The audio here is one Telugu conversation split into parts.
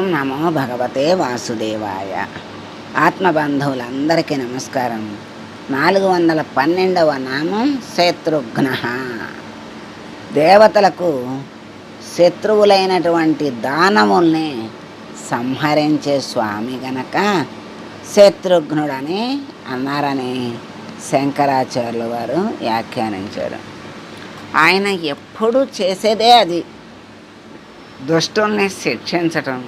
ఓం నమో భగవతే వాసుదేవాయ. ఆత్మబంధువులందరికీ నమస్కారం. నాలుగు వందల పన్నెండవ నామం శత్రుఘ్న. దేవతలకు శత్రువులైనటువంటి దానవుల్ని సంహరించే స్వామి గనక శత్రుఘ్నుడని అన్నారని శంకరాచార్యుల వారు వ్యాఖ్యానించారు. ఆయన ఎప్పుడూ చేసేదే అది. దుష్టుల్ని శిక్షించటం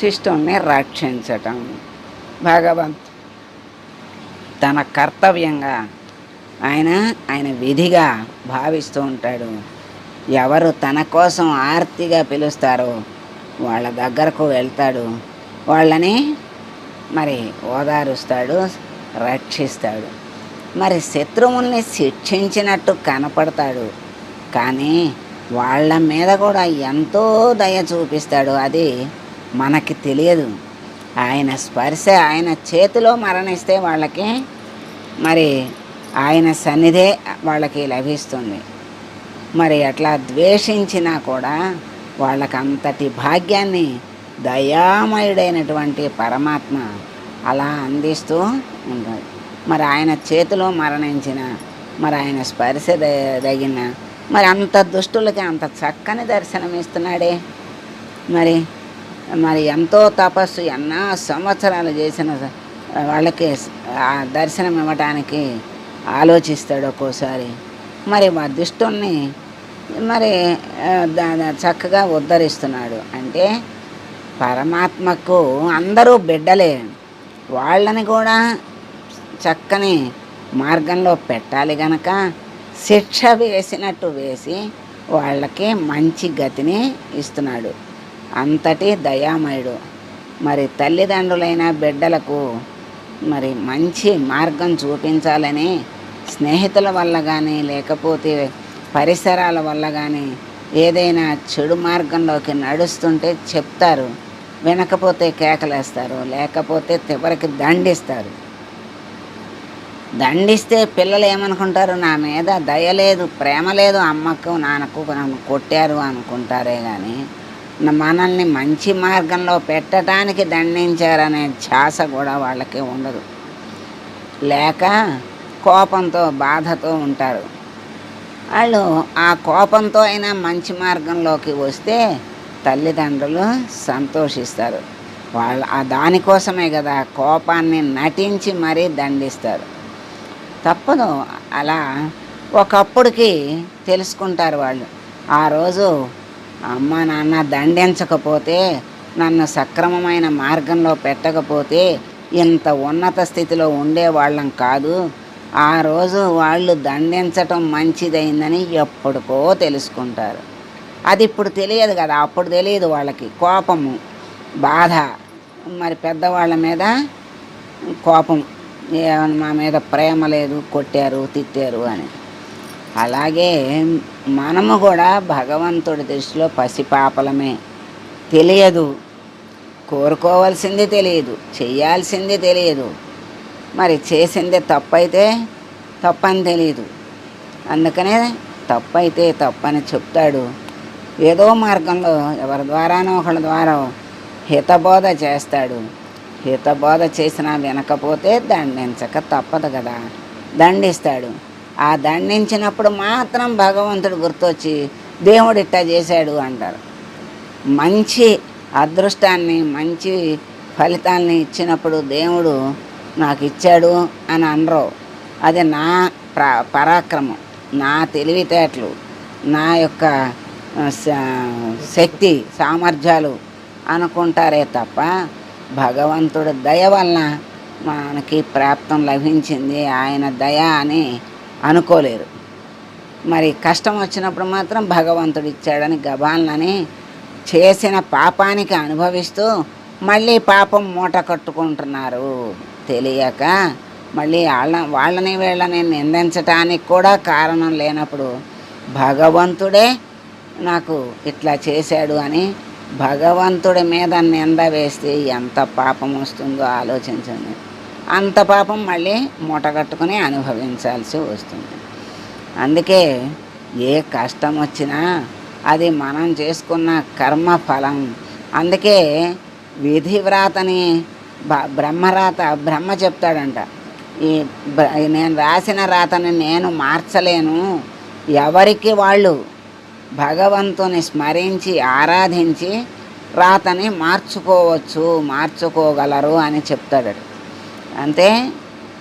శిష్టుల్ని రక్షించటం. భగవంతు తన కర్తవ్యంగా ఆయన ఆయన విధిగా భావిస్తూ ఉంటాడు. ఎవరు తన కోసం ఆర్తిగా పిలుస్తారో వాళ్ళ దగ్గరకు వెళ్తాడు. వాళ్ళని మరి ఓదారుస్తాడు రక్షిస్తాడు. మరి శత్రువుల్ని శిక్షించినట్టు కనపడతాడు. కానీ వాళ్ళ మీద కూడా ఎంతో దయ చూపిస్తాడు. అది మనకి తెలియదు. ఆయన స్పర్శ ఆయన చేతిలో మరణిస్తే వాళ్ళకి మరి ఆయన సన్నిధే వాళ్ళకి లభిస్తుంది. మరి అట్లా ద్వేషించినా కూడా వాళ్ళకి అంతటి భాగ్యాన్ని దయామయుడైనటువంటి పరమాత్మ అలా అందిస్తూ ఉంటాడు. మరి ఆయన చేతిలో మరణించిన మరి ఆయన స్పర్శ తగిన మరి అంత దుష్టులకి అంత చక్కని దర్శనం ఇస్తున్నాడే మరి మరి ఎంతో తపస్సు ఎన్నో సంవత్సరాలు చేసిన వాళ్ళకి ఆ దర్శనం ఇవ్వటానికి ఆలోచిస్తాడు ఒక్కోసారి. మరి మా దుష్టుల్ని మరి చక్కగా ఉద్ధరిస్తున్నాడు. అంటే పరమాత్మకు అందరూ బిడ్డలే. వాళ్ళని కూడా చక్కని మార్గంలో పెట్టాలి గనక శిక్ష వేసినట్టు వేసి వాళ్ళకి మంచి గతిని ఇస్తున్నాడు. అంతటి దయామయుడు. మరి తల్లిదండ్రులైన బిడ్డలకు మరి మంచి మార్గం చూపించాలని స్నేహితుల వల్ల కానీ లేకపోతే పరిసరాల వల్ల కానీ ఏదైనా చెడు మార్గంలోకి నడుస్తుంటే చెప్తారు. వినకపోతే కేకలేస్తారు. లేకపోతే చివరికి దండిస్తారు. దండిస్తే పిల్లలు ఏమనుకుంటారు? నా మీద దయ లేదు ప్రేమ లేదు అమ్మకు నాన్నకు నన్ను కొట్టారు అనుకుంటారే కానీ మనల్ని మంచి మార్గంలో పెట్టడానికి దండించారనే ఛాస కూడా వాళ్ళకి ఉండదు. లేక కోపంతో బాధతో ఉంటారు. వాళ్ళు ఆ కోపంతో అయినా మంచి మార్గంలోకి వస్తే తల్లిదండ్రులు సంతోషిస్తారు. వాళ్ళు ఆ దానికోసమే కదా కోపాన్ని నటించి మరీ దండిస్తారు. తప్పదు. అలా ఒకప్పుడుకి తెలుసుకుంటారు వాళ్ళు. ఆ రోజు అమ్మ నాన్న దండించకపోతే నన్ను సక్రమమైన మార్గంలో పెట్టకపోతే ఇంత ఉన్నత స్థితిలో ఉండేవాళ్ళం కాదు. ఆ రోజు వాళ్ళు దండించటం మంచిదైందని ఎప్పటికో తెలుసుకుంటారు. అది ఇప్పుడు తెలియదు కదా అప్పుడు తెలియదు వాళ్ళకి కోపము బాధ. మరి పెద్దవాళ్ళ మీద కోపం. ఏమన్నా మా మీద ప్రేమ లేదు కొట్టారు తిట్టారు అని. అలాగే మనము కూడా భగవంతుడి దృష్టిలో పసిపాపలమే తెలియదు. కోరుకోవాల్సింది తెలియదు. చేయాల్సింది తెలియదు. మరి చేసింది తప్పైతే తప్పని తెలియదు. అందుకనే తప్పైతే తప్పని చెప్తాడు. ఏదో మార్గంలో ఎవరి ద్వారానో ఒకళ్ళ ద్వారా హితబోధ చేస్తాడు. హితబోధ చేసినా వినకపోతే దండించక తప్పదు కదా. దండిస్తాడు. ఆ దండించినప్పుడు మాత్రం భగవంతుడు గుర్తొచ్చి దేవుడు ఇట్టా చేశాడు అంటారు. మంచి అదృష్టాన్ని మంచి ఫలితాల్ని ఇచ్చినప్పుడు దేవుడు నాకు ఇచ్చాడు అని అనరు. అది నా పరాక్రమం నా తెలివితేటలు నా యొక్క శక్తి సామర్థ్యాలు అనుకుంటారే తప్ప భగవంతుడి దయ వలన మనకి ప్రాప్తం లభించింది ఆయన దయ అని అనుకోలేరు. మరి కష్టం వచ్చినప్పుడు మాత్రం భగవంతుడు ఇచ్చాడని గబాలనని చేసిన పాపానికి అనుభవిస్తూ మళ్ళీ పాపం మూట కట్టుకుంటున్నారు. తెలియక మళ్ళీ వాళ్ళ వాళ్ళని వీళ్ళని నిందించటానికి కూడా కారణం లేనప్పుడు భగవంతుడే నాకు ఇట్లా చేశాడు అని భగవంతుడి మీద నింద వేస్తే ఎంత పాపం వస్తుందో ఆలోచించండి. అంత పాపం మళ్ళీ మూటగట్టుకుని అనుభవించాల్సి వస్తుంది. అందుకే ఏ కష్టం వచ్చినా అది మనం చేసుకున్న కర్మ ఫలం అందుకే విధివ్రాతని బ- బ్రహ్మరాత బ్రహ్మ చెప్తాడంట. ఈ నేను రాసిన రాతని నేను మార్చలేను. ఎవరికి వాళ్ళు భగవంతుని స్మరించి ఆరాధించి రాతని మార్చుకోవచ్చు మార్చుకోగలరు అని చెప్తాడు అంతే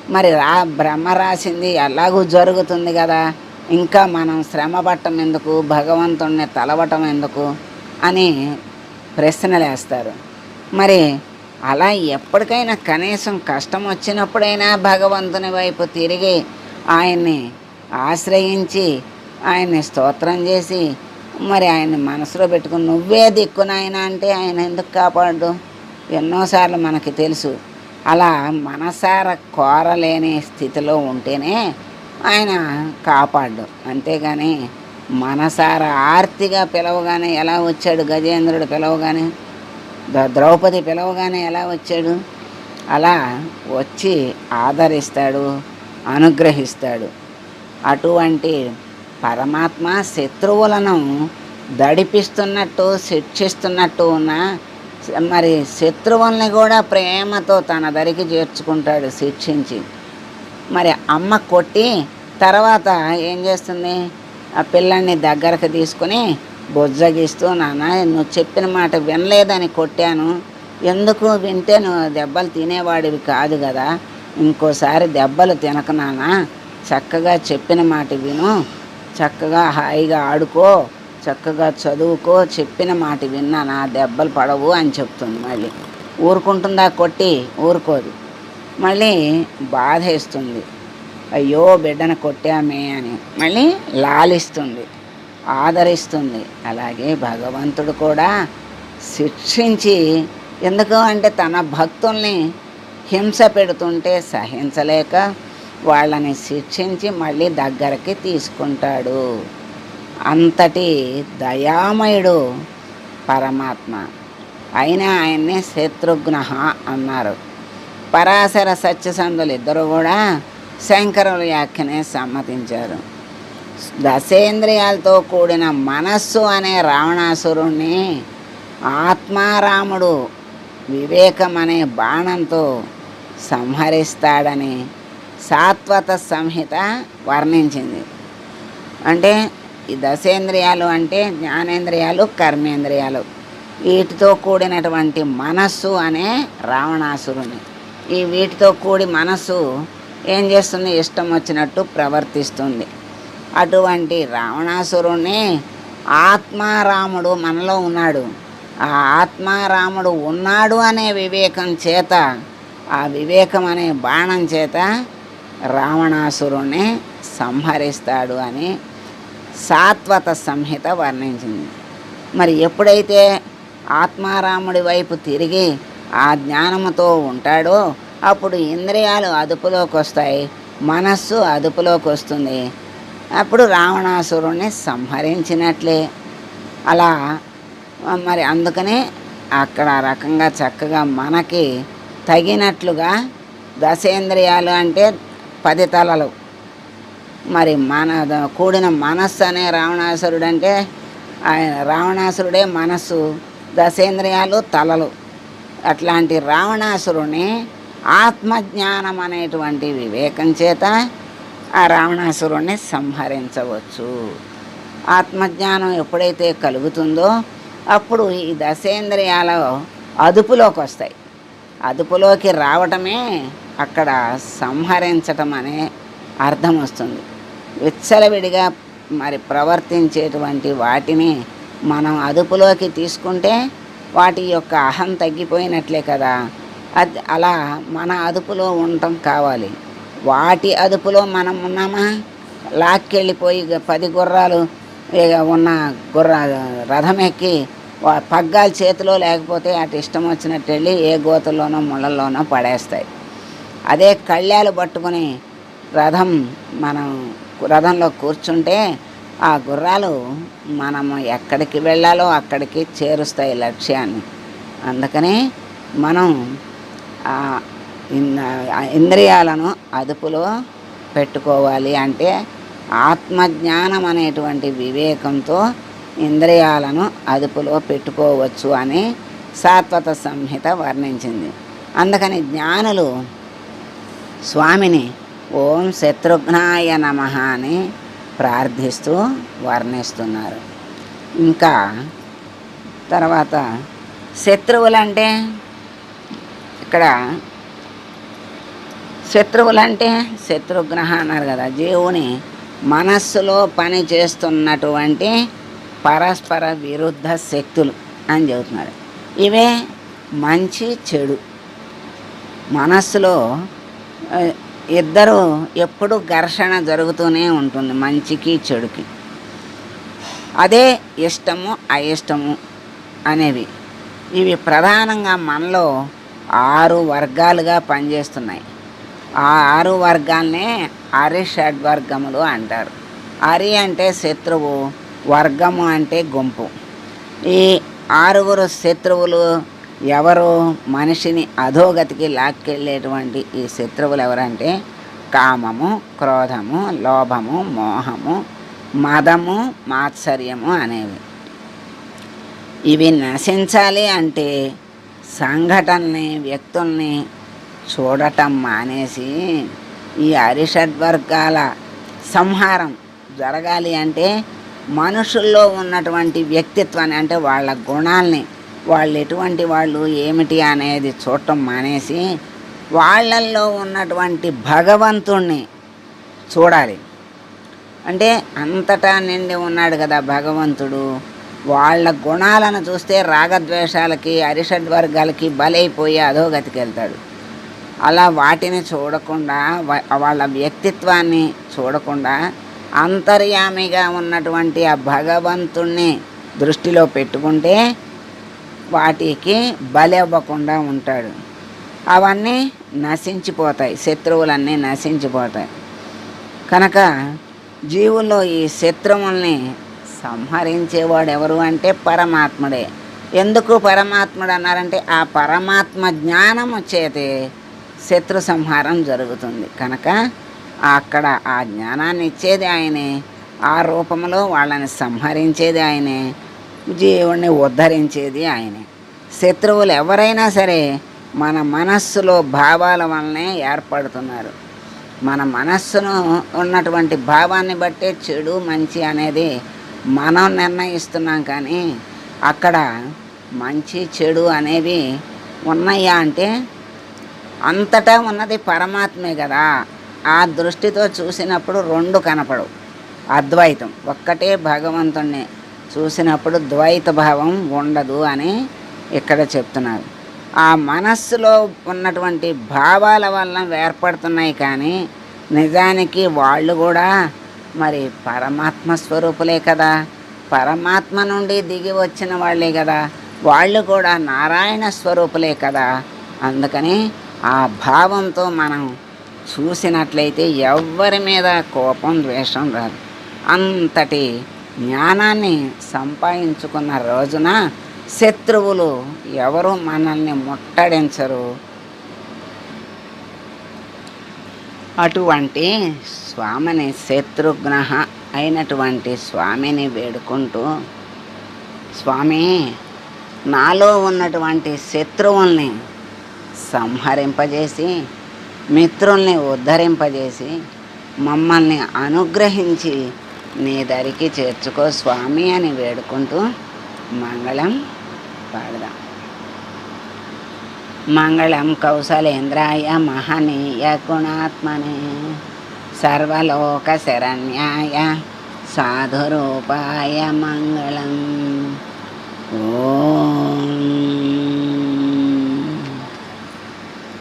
మరి రా బ్రహ్మ రాసింది ఎలాగూ జరుగుతుంది కదా. ఇంకా మనం శ్రమ పట్టం ఎందుకు? భగవంతుణ్ణి తలవటం ఎందుకు? అని ప్రశ్నలేస్తారు. మరి అలా ఎప్పటికైనా కనీసం కష్టం వచ్చినప్పుడైనా భగవంతుని వైపు తిరిగి ఆయన్ని ఆశ్రయించి ఆయన్ని స్తోత్రం చేసి మరి ఆయన్ని మనసులో పెట్టుకుని నువ్వే దిక్కునాయన అంటే ఆయన ఎందుకు కాపాడు? ఎన్నోసార్లు మనకి తెలుసు. అలా మనసార కోరలేని స్థితిలో ఉంటేనే ఆయన కాపాడు అంతేగాని మనసార ఆర్తిగా పిలవగానే ఎలా వచ్చాడు? గజేంద్రుడు పిలవగానే? ద్రౌపది పిలవగానే ఎలా వచ్చాడు? అలా వచ్చి ఆదరిస్తాడు అనుగ్రహిస్తాడు. అటువంటి పరమాత్మ శత్రువులను దడిపిస్తున్నట్టు శిక్షిస్తున్నట్టు ఉన్న మరి శత్రువుల్ని కూడా ప్రేమతో తన దరికి చేర్చుకుంటాడు శిక్షించి. మరి అమ్మ కొట్టి తర్వాత ఏం చేస్తుంది? ఆ పిల్లల్ని దగ్గరకు తీసుకుని బొజ్జగిస్తూ నాన్న నువ్వు చెప్పిన మాట వినలేదని కొట్టాను. ఎందుకు వింటే నువ్వు దెబ్బలు తినేవాడివి కాదు కదా. ఇంకోసారి దెబ్బలు తినక నాన్న. చక్కగా చెప్పిన మాట విను. చక్కగా హాయిగా ఆడుకో. చక్కగా చదువుకో చెప్పిన మాట విన్నా నా దెబ్బలు పడవు అని చెప్తుంది మళ్ళీ. ఊరుకుంటుందా కొట్టి? ఊరుకోదు. మళ్ళీ బాధేస్తుంది. అయ్యో బిడ్డను కొట్టామే అని మళ్ళీ లాలిస్తుంది ఆదరిస్తుంది. అలాగే భగవంతుడు కూడా శిక్షించి ఎందుకు అంటే తన భక్తుల్ని హింస పెడుతుంటే సహించలేక వాళ్ళని శిక్షించి మళ్ళీ దగ్గరికి తీసుకుంటాడు. అంతటి దయామయుడు పరమాత్మ. అయినా ఆయన్ని శత్రుఘ్న అన్నారు. పరాశర సత్యసంధులు ఇద్దరు కూడా శంకరుల వ్యాఖ్యనే సమ్మతించారు. దశేంద్రియాలతో కూడిన మనస్సు అనే రావణాసురుణ్ణి ఆత్మారాముడు వివేకం అనే బాణంతో సంహరిస్తాడని సాత్వత సంహిత వర్ణించింది. అంటే ఈ దశేంద్రియాలు అంటే జ్ఞానేంద్రియాలు కర్మేంద్రియాలు. వీటితో కూడినటువంటి మనస్సు అనే రావణాసురుని. ఈ వీటితో కూడి మనస్సు ఏం చేస్తుంది? ఇష్టం వచ్చినట్టు ప్రవర్తిస్తుంది. అటువంటి రావణాసురుణ్ణి ఆత్మారాముడు మనలో ఉన్నాడు. ఆ ఆత్మారాముడు ఉన్నాడు అనే వివేకం చేత ఆ వివేకం అనే బాణం చేత రావణాసురుణ్ణి సంహరిస్తాడు అని సాత్వత సంహిత వర్ణించింది. మరి ఎప్పుడైతే ఆత్మారాముడి వైపు తిరిగి ఆ జ్ఞానముతో ఉంటాడో అప్పుడు ఇంద్రియాలు అదుపులోకి వస్తాయి మనస్సు అదుపులోకి వస్తుంది అప్పుడు రావణాసురుణ్ణి సంహరించినట్లే. అలా మరి అందుకనే అక్కడ రకంగా చక్కగా మనకి తగినట్లుగా దశేంద్రియాలు అంటే పది తలలు మరి మన కూడిన మనస్సు అనే రావణాసురుడు అంటే ఆయన రావణాసురుడే మనస్సు దశేంద్రియాలు తలలు. అట్లాంటి రావణాసురుని ఆత్మజ్ఞానం అనేటువంటి వివేకం చేత ఆ రావణాసురుణ్ణి సంహరించవచ్చు. ఆత్మజ్ఞానం ఎప్పుడైతే కలుగుతుందో అప్పుడు ఈ దశేంద్రియాల అదుపులోకి వస్తాయి. అదుపులోకి రావటమే అక్కడ సంహరించటం అనే అర్థం వస్తుంది. విచ్చలవిడిగా మరి ప్రవర్తించేటువంటి వాటిని మనం అదుపులోకి తీసుకుంటే వాటి యొక్క అహం తగ్గిపోయినట్లే కదా. అది అలా మన అదుపులో ఉండటం కావాలి. వాటి అదుపులో మనం ఉన్నామా? లాక్కెళ్ళిపోయి ఇక పది గుర్రాలు ఇక ఉన్న గుర్ర రథం ఎక్కి పగ్గాలు చేతిలో లేకపోతే అటు ఇష్టం వచ్చినట్టు వెళ్ళి ఏ గోతుల్లోనో ముళ్ళల్లోనో పడేస్తాయి. అదే కళ్యాలు పట్టుకుని రథం మనం రథంలో కూర్చుంటే ఆ గుర్రాలు మనము ఎక్కడికి వెళ్ళాలో అక్కడికి చేరుస్తాయి లక్ష్యాన్ని. అందుకని మనం ఇంద్రియాలను అదుపులో పెట్టుకోవాలి అంటే ఆత్మజ్ఞానం అనేటువంటి వివేకంతో ఇంద్రియాలను అదుపులో పెట్టుకోవచ్చు అని సాత్వత సంహిత వర్ణించింది. అందుకని జ్ఞానులు స్వామిని ఓం శత్రుఘ్నాయ నమ అని ప్రార్థిస్తూ వర్ణిస్తున్నారు. ఇంకా తర్వాత శత్రువులంటే? ఇక్కడ శత్రువులంటే శత్రుఘ్న అన్నారు కదా జీవుని మనస్సులో పని చేస్తున్నటువంటి పరస్పర విరుద్ధ శక్తులు అని చెబుతున్నారు. ఇవే మంచి చెడు. మనస్సులో ఇద్దరు ఎప్పుడు ఘర్షణ జరుగుతూనే ఉంటుంది మంచికి చెడుకి. అదే ఇష్టము అయిష్టము అనేవి. ఇవి ప్రధానంగా మనలో ఆరు వర్గాలుగా పనిచేస్తున్నాయి. ఆ ఆరు వర్గాలనే అరి షడ్వర్గములు అంటారు. హరి అంటే శత్రువు వర్గము అంటే గుంపు. ఈ ఆరుగురు శత్రువులు ఎవరు మనిషిని అధోగతికి లాక్కెళ్ళేటువంటి ఈ శత్రువులు ఎవరంటే కామము క్రోధము లోభము మోహము మదము మాత్సర్యము అనేవి. ఇవి నశించాలి అంటే సంఘటనని వ్యక్తుల్ని చూడటం మానేసి ఈ అరిషడ్వర్గాల సంహారం జరగాలి అంటే మనుషుల్లో ఉన్నటువంటి వ్యక్తిత్వాన్ని అంటే వాళ్ళ గుణాల్ని వాళ్ళు ఎటువంటి వాళ్ళు ఏమిటి అనేది చూడటం మానేసి వాళ్ళల్లో ఉన్నటువంటి భగవంతుణ్ణి చూడాలి. అంటే అంతటా నిండి ఉన్నాడు కదా భగవంతుడు. వాళ్ళ గుణాలను చూస్తే రాగద్వేషాలకి అరిషడ్ వర్గాలకి బలైపోయి అధోగతికి వెళ్తాడు. అలా వాటిని చూడకుండా వాళ్ళ వ్యక్తిత్వాన్ని చూడకుండా అంతర్యామిగా ఉన్నటువంటి ఆ భగవంతుణ్ణి దృష్టిలో పెట్టుకుంటే వాటికి బలివ్వకుండా ఉంటాడు. అవన్నీ నశించిపోతాయి. శత్రువులన్నీ నశించిపోతాయి. కనుక జీవుల్లో ఈ శత్రువుల్ని సంహరించేవాడు ఎవరు అంటే పరమాత్ముడే. ఎందుకు పరమాత్ముడు అన్నారంటే ఆ పరమాత్మ జ్ఞానము చేతే శత్రు సంహారం జరుగుతుంది. కనుక అక్కడ ఆ జ్ఞానాన్ని ఇచ్చేది ఆయనే. ఆ రూపంలో వాళ్ళని సంహరించేది ఆయనే. జీవుణ్ణి ఉద్ధరించేది ఆయనే. శత్రువులు ఎవరైనా సరే మన మనస్సులో భావాల వల్లనే ఏర్పడుతున్నారు. మన మనస్సును ఉన్నటువంటి భావాన్ని బట్టే చెడు మంచి అనేది మనం నిర్ణయిస్తున్నాం కానీ అక్కడ మంచి చెడు అనేవి ఉన్నాయా అంటే అంతటా ఉన్నది పరమాత్మే కదా. ఆ దృష్టితో చూసినప్పుడు రెండు కనపడవు. అద్వైతం. ఒక్కటే భగవంతుణ్ణి. చూసినప్పుడు ద్వైత భావం ఉండదు అని ఇక్కడ చెప్తున్నారు. ఆ మనస్సులో ఉన్నటువంటి భావాల వల్ల ఏర్పడుతున్నాయి కానీ నిజానికి వాళ్ళు కూడా మరి పరమాత్మ స్వరూపులే కదా. పరమాత్మ నుండి దిగి వచ్చిన వాళ్ళే కదా. వాళ్ళు కూడా నారాయణ స్వరూపులే కదా. అందుకని ఆ భావంతో మనం చూసినట్లయితే ఎవ్వరి మీద కోపం ద్వేషం రాదు. అంతటి జ్ఞానాన్ని సంపాదించుకున్న రోజున శత్రువులు ఎవరు మనల్ని ముట్టడించరు. అటువంటి స్వామిని శత్రుఘ్న అయినటువంటి స్వామిని వేడుకుంటూ స్వామి నాలో ఉన్నటువంటి శత్రువుల్ని సంహరింపజేసి మిత్రుల్ని ఉద్ధరింపజేసి మమ్మల్ని అనుగ్రహించి నీ దరికి చేర్చుకో స్వామి అని వేడుకుంటూ మంగళం పాడదాం. మంగళం కౌశలేంద్రాయ మహనీయ గుణాత్మనే సర్వలోక శరణ్యాయ సాధురూపాయ మంగళం. ఓం